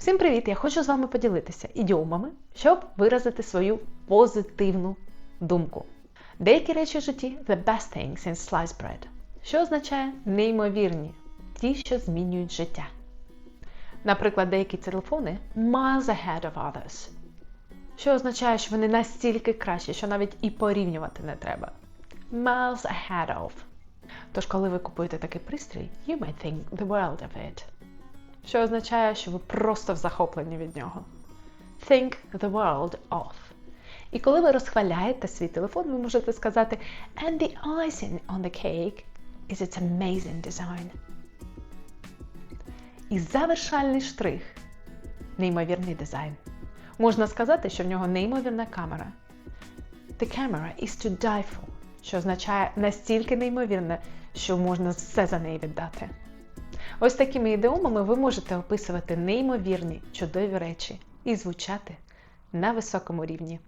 Всім привіт! Я хочу з вами поділитися ідіомами, щоб виразити свою позитивну думку. Деякі речі в житті the best thing since sliced bread, що означає неймовірні, ті, що змінюють життя. Наприклад, деякі телефони miles ahead of others, що означає, що вони настільки кращі, що навіть і порівнювати не треба. Miles ahead of. Тож, коли ви купуєте такий пристрій, you might think the world of it. Що означає, що ви просто в захопленні від нього. Think the world of. І коли ви розхваляєте свій телефон, ви можете сказати And the icing on the cake is its amazing design. І завершальний штрих неймовірний дизайн. Можна сказати, що в нього неймовірна камера. The camera is to die for, що означає настільки неймовірне, що можна все за неї віддати. Ось такими ідеомами ви можете описувати неймовірні чудові речі і звучати на високому рівні.